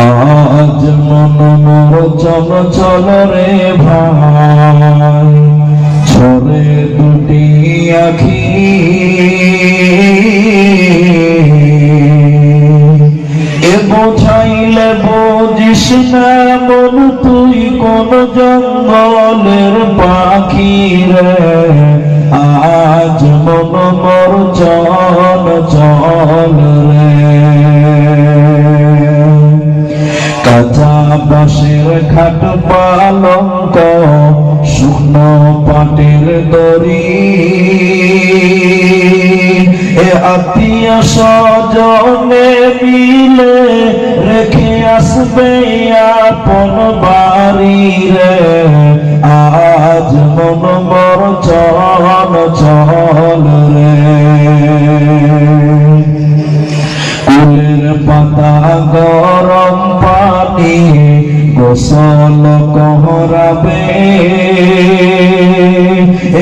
আজ মন মোর চল চল রে ভাই। ছরে দুটি আখি। এ বোঝাইলে বুঝিস না মন, তুই কোন জঙ্গলের পাখি রে। আজ মন মোর চল চল রে খাট পালঙ্ক শুকনো পাটের দড়ি। এ আত্মীয় স্বজনে মিলে রেখে আসবে আপন বাড়ি রে। আজ মন মর চল চল রে পাতা গরম পানি গোসল কহরাবে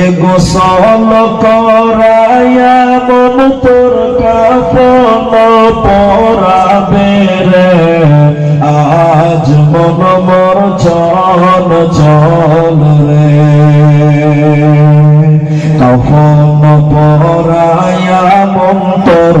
এ গোসল করায়া মন তোর কাপন পরাবে রে। আজ মন মর চল চল রে। কখন পরায়া মন্তর ঘটল দু